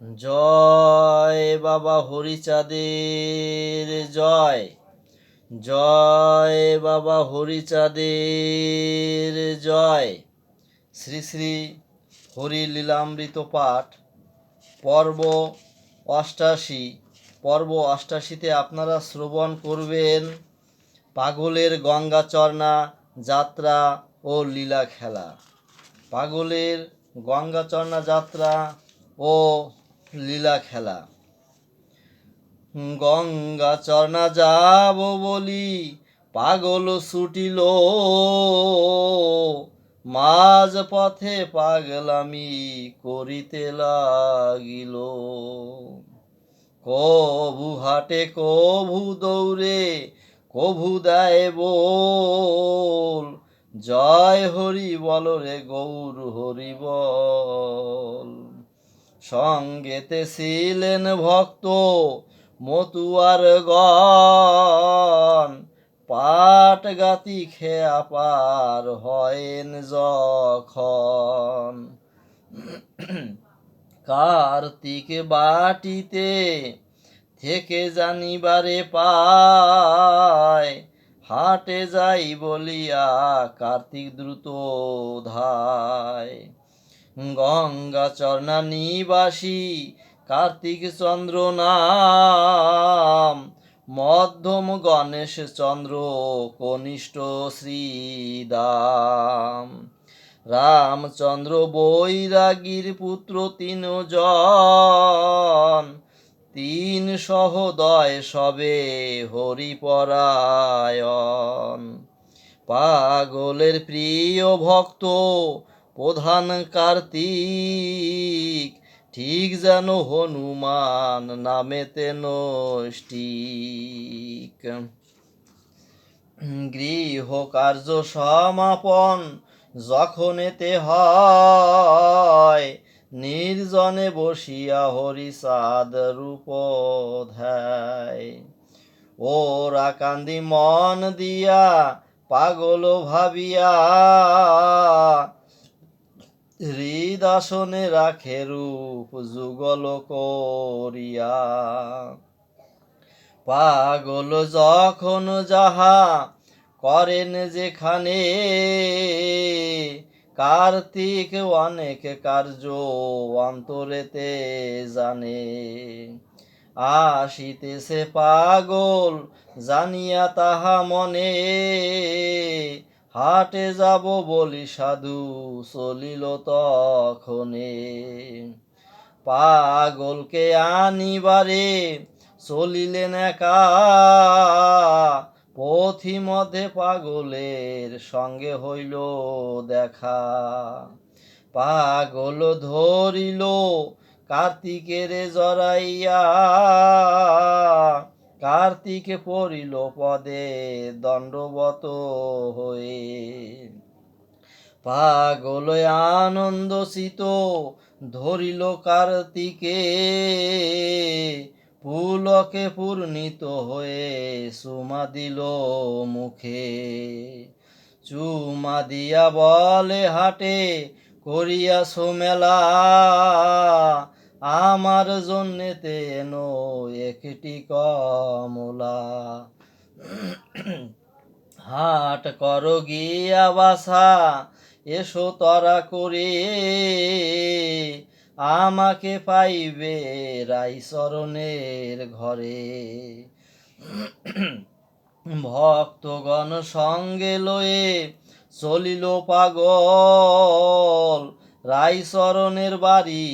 জয় বাবা হরিচাঁদের, জয়। জয় বাবা হরিচাঁদের, জয়। শ্রী শ্রী হরি লীলামৃত পাঠ, পর্ব অষ্টাশি। পর্ব অষ্টাশিতে আপনারা শ্রবণ করবেন পাগলের গঙ্গাচরণা যাত্রা ও লীলা খেলা। পাগলের গঙ্গাচরণা যাত্রা ও লীলা খেলা। গঙ্গা চরণা যাব বলি, পাগল ছুটিল। মাঝ পথে পাগলামি করিতে লাগিল। কভু হাটে, কভু দৌড়ে, কভু দেয় বল। জয় হরি বল রে, গৌর হরি বল। সঙ্গেতে ছিলেন ভক্ত মতুয়ার গণ। পাট গাতি খেয়া পার হয়েন যখন। কার্তিক বাটিতে থেকে জানিবারে পায়, হাটে যাই বলিয়া কার্তিক দ্রুত ধায়। গঙ্গা চরণা নিবাসী, কার্তিক চন্দ্র নাম। মধ্যম গণেশ চন্দ্র কনিষ্ঠ শ্রীদাম। রামচন্দ্র বৈরাগীর পুত্র তিন জন তিন সহদয় সবে হরিপরায়ণ। পাগলের প্রিয় ভক্ত প্রধান কার্তিক, ঠিক যেন হনুমান নামেতে নষ্টিক গৃহ কার্য সমাপন যখন এতে হয়, নির্জনে বসিয়া হরিসাদ রূপ ধ্যায় ওরা কান্দি মন দিয়া পাগল ভাবিয়া হৃদাসনে রাখে রূপ যুগল করিয়া। পাগল যখন যাহা করেন যেখানে, কার্তিক অনেক কার্য অন্তরেতে জানে। আসিতেছে পাগল জানিয়া তাহা মনে হাটে যাব বলি সাধু চলিল তখনে। পাগলকে আনিবারে চলিলেন একা। পথি মধ্যে পাগলের সঙ্গে হইল দেখা। পাগল ধরিল কার্তিকের জড়াইয়া কার্তিকে পড়িল পদে দণ্ডবত হয়ে। পাগল আনন্দসিত ধরিল কার্তিকে। পুলকে পূর্ণিত হয়ে সুমা দিল মুখে। চুমা দিয়া বলে হাটে করিয়া সোমেলা আমার জন্যেতে এনো একটি কমলা। হাট কর গিয়া বাসা, এসো তরা করে। আমাকে পাইবে রাইচরণের ঘরে। ভক্তগণ সঙ্গে লয়ে চলিল পাগল। রাইচরণের বাড়ি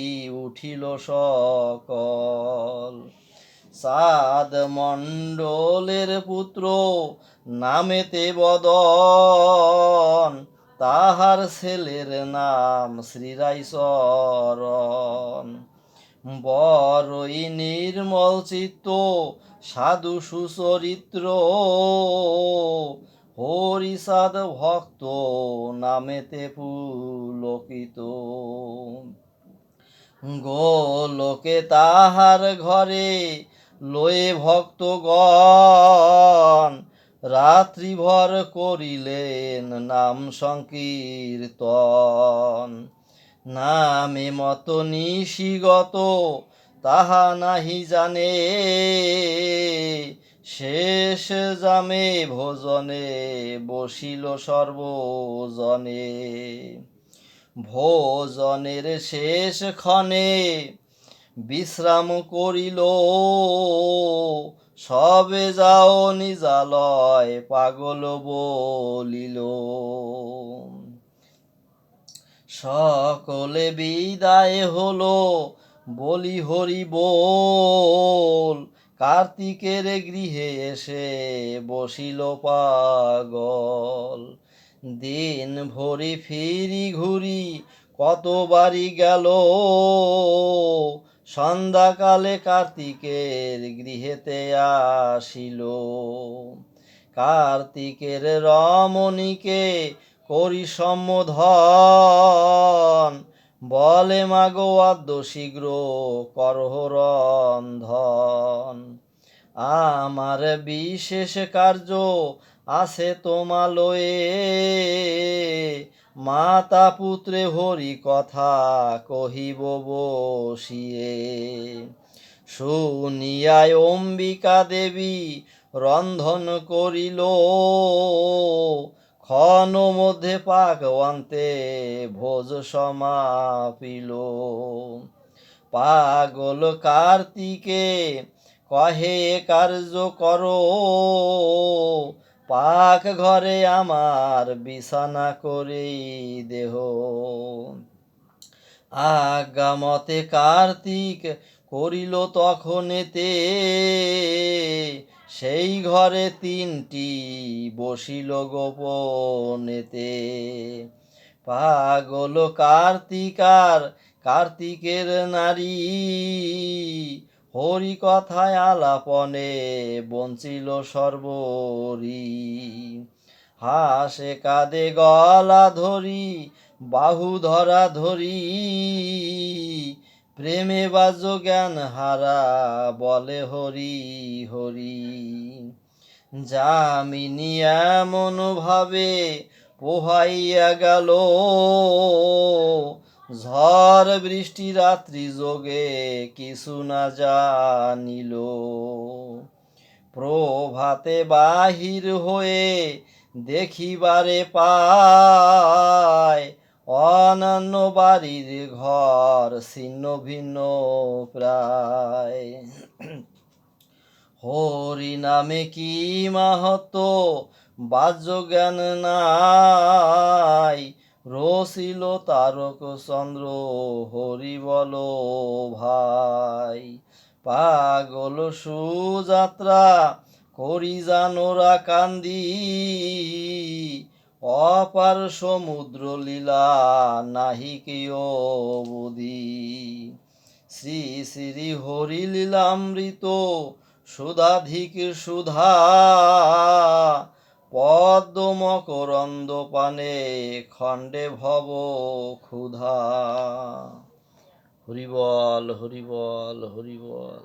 উঠিল সকল। সাদ মণ্ডলের পুত্র নামেতে বদন, তাহার ছেলের নাম শ্রীরাইচরণ বড়ই নির্মল চিত্ত, সাধু সুচরিত্র হরিসাদ ভক্ত নামেতে পুলকিত। গোলোকে তাহার ঘরে লয়ে ভক্ত ভক্তগণ রাত্রিভর করিলেন নাম সংকীর্তন। নামে মত নিশিগত, তাহা নাহি জানে। শেষ জামে ভোজনে বসিল সর্বজনে। ভোজনের শেষ ক্ষণে বিশ্রাম করিল। সবে যাও নিজালয় পাগল বলিল। সকলে বিদায় হলো, বলি হরি বল। কার্তিকের গৃহে এসে বসিল পাগল। দিন ভরি ফিরি ঘুরি কত বাড়ি গেল। সন্ধ্যাকালে কার্তিকের গৃহেতে আসিল। কার্তিকের রমণীকে করি সম্বোধন বলে মাগো আদ্য শীঘ্র করহ রন্ধন। আমার বিশেষ কার্য আছে তোমালয়ে। মাতা পুত্রে হরি কথা কহিব বসিয়ে। শুনিয়ায় অম্বিকা দেবী রন্ধন করিল। ক্ষণ মধ্যে পাক অন্তে ভোজ সমাপিল। পাগল কার্তিকে কহে, কার্য করো। পাক ঘরে আমার বিছানা করে দেহ। আগামতে কার্তিক করিল তখনেতে সেই ঘরে তিনটি বসিল গোপনেতে। পাগল কার্তিকার, কার্তিকের নারী। হরি কথায় আলাপনে বঞ্চিল সর্বরি। হাসে কাঁদে গলা ধরি বাহু ধরা ধরি। প্রেমে বাজ জ্ঞান হারা, বলে হরি হরি। যামিনী এমন ভাবে পোহাইয়া গেল। ঝড় বৃষ্টি রাত্রি যোগে কিছু না জানিল। প্রভাতে বাহির হয়ে দেখিবারে পায় অনন্য বাড়ির ঘর, ছিন্ন ভিন্ন প্রায়। হরি নামে কি মাহত বাহ্য জ্ঞান নাই। রসিল তারক চন্দ্র, হরি বল ভাই। পাগল সুযাত্রা, করি জানোরা কান্দি। অপার সমুদ্র লীলা নাহি কেউ বুধি। শ্রী শ্রী হরি লীলামৃত সুধাধিক সুধা। পদ্ম মকরন্দ পানে খণ্ডে ভব ক্ষুধা। হরিবল হরিবল হরিবল